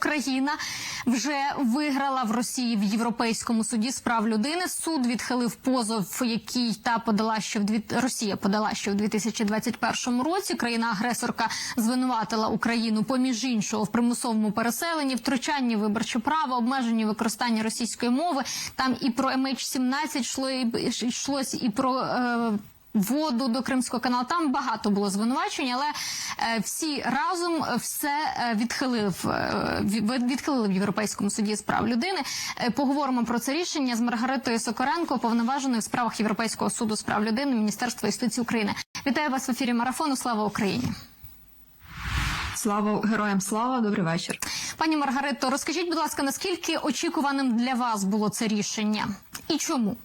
Україна вже виграла в Росії в Європейському суді з прав людини. Суд відхилив позов, який та подала ще в дві... Росія подала ще в 2021 році. Країна-агресорка звинуватила Україну поміж іншого в примусовому переселенні, втручанні виборче право, обмеженні використання російської мови. Там і про MH17 йшло і йшлось, і про. Е... Воду до Кримського каналу там багато було звинувачень, але е, всі разом все е, відхилив е, відхилили в Європейському суді з прав людини. Е, поговоримо про це рішення з Маргаритою Сокоренко, повноваженою в справах Європейського суду з прав людини Міністерства юстиції України. Вітаю вас в ефірі марафону. Слава Україні, Слава героям слава, добрий вечір. пані Маргарито. Розкажіть, будь ласка, наскільки очікуваним для вас було це рішення і чому?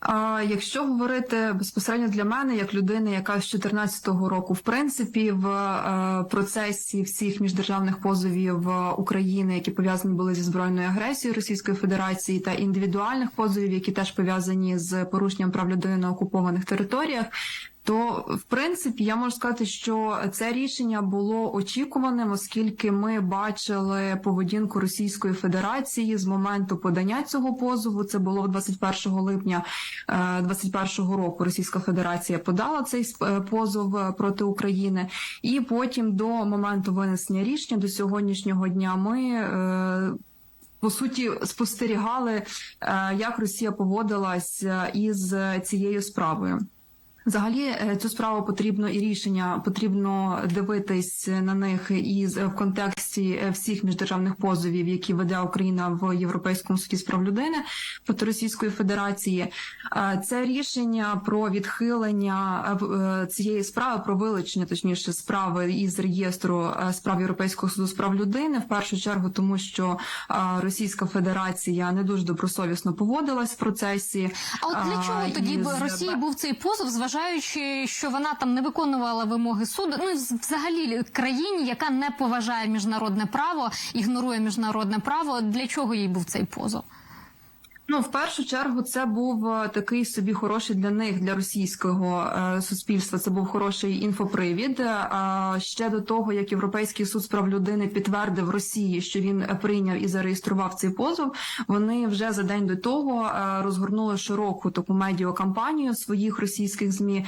А якщо говорити безпосередньо для мене, як людини, яка з 2014 року, в принципі, в е, процесі всіх міждержавних позовів е, України, які пов'язані були зі збройною агресією Російської Федерації, та індивідуальних позовів, які теж пов'язані з порушенням прав людини на окупованих територіях. То в принципі я можу сказати, що це рішення було очікуваним, оскільки ми бачили поведінку Російської Федерації з моменту подання цього позову. Це було 21 липня 2021 року. Російська Федерація подала цей е, позов е, проти України, і потім до моменту винесення рішення до сьогоднішнього дня ми. е, по суті, спостерігали, е, як Росія поводилась е, із цією справою. Взагалі е, цю справу потрібно і рішення потрібно дивитись на них і в контексті е, всіх міждержавних позовів, які веде Україна в Європейському суді з прав людини проти Російської Федерації. Е, Це рішення про відхилення е, е, цієї справи, про вилучення, точніше, справи із реєстру е, справ Європейського суду з прав людини. В першу чергу, тому що е, Російська Федерація не дуже добросовісно поводилась в процесі. А от для чого тоді б Росії був цей позов, зважаючи, що вона там не виконувала вимоги суду? Ну і взагалі країні, яка не поважає міжнародне право, ігнорує міжнародне право. Для чого їй був цей позов? Ну, в першу чергу, це був е, такий собі хороший для них, для російського е, суспільства. Це був хороший інфопривід. Е, ще до того, як Європейський суд з прав людини підтвердив Росії, що він прийняв і зареєстрував цей позов. Вони вже за день до того розгорнули широку таку медіакампанію своїх російських змі,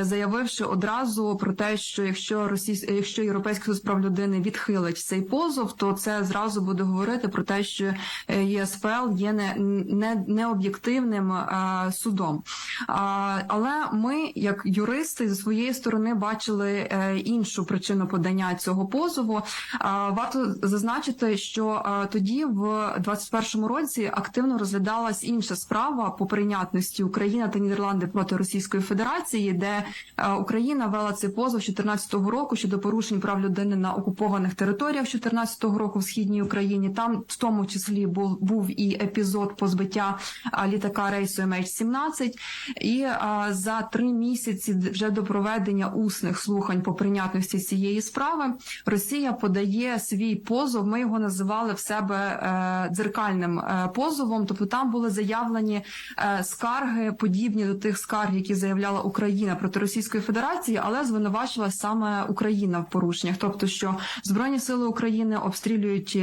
заявивши одразу про те, що якщо Російсь... якщо Європейський суд з прав людини відхилить цей позов, то це зразу буде говорити про те, що ЄСПЛ є не, не, необ'єктивним е, судом. А, але ми, як юристи, зі своєї сторони бачили е, іншу причину подання цього позову. А, варто зазначити, що е, тоді, в 21-му році, активно розглядалась інша справа по прийнятності Україна та Нідерланди проти Російської Федерації, де е, Україна вела цей позов 14-го року щодо порушень прав людини на окупованих територіях 14-го року в східній Україні. Там в тому числі був був і епізод позбиття а, літака рейсу MH17. І за три місяці вже до проведення усних слухань по прийнятності цієї справи Росія подає свій позов. Ми його називали в себе е, дзеркальним е, позовом. Тобто там були заявлені е, скарги, подібні до тих скарг, які заявляла Україна проти Російської Федерації, але звинувачувала саме Україна в порушеннях, тобто що збройні сили України обстрілюють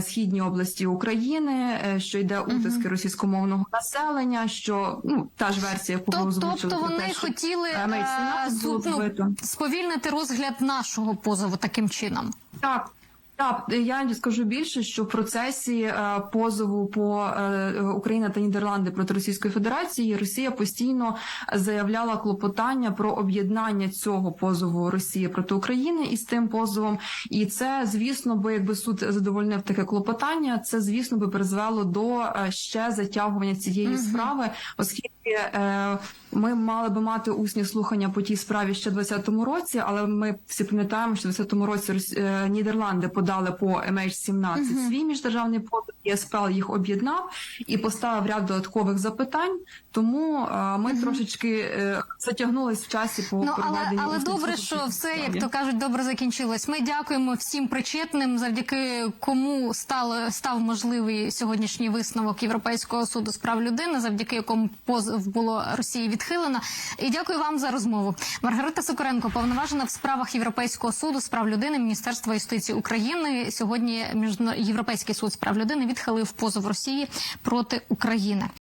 східні області України, що йде утиски російськомовного населення. Що ну та ж версія, яку ви Тоб- озвучили, Тобто вони те, що, хотіли а, MH17 е, суд, ну, сповільнити розгляд нашого позову таким чином. Так. Так, я скажу більше, що в процесі е, позову по е, Україна та Нідерланди проти Російської Федерації Росія постійно заявляла клопотання про об'єднання цього позову Росії проти України із тим позовом. І це, звісно, би якби суд задовольнив таке клопотання, це звісно би призвело до е, ще затягування цієї Мгм. справи, оскільки ми мали би мати усні слухання по тій справі ще в 2020 році, але ми всі пам'ятаємо, що в 2020 році е, Нідерланди подали по MH17 Мгм. свій міждержавний позов, ЄСПЛ їх об'єднав і поставив ряд додаткових запитань. Тому е, ми трошечки е, затягнулись в часі по Ну але проведенню але усних добре, що все, як то кажуть, добре закінчилось. Ми дякуємо всім причетним, завдяки кому стало став можливий сьогоднішній висновок Європейського суду з прав людини, завдяки якому позов було Росії відхилено. І дякую вам за розмову. Маргарита Сокоренко, повноважена в справах Європейського суду з прав людини Міністерства юстиції України. Сьогодні Європейський суд з прав людини відхилив позов Росії проти України.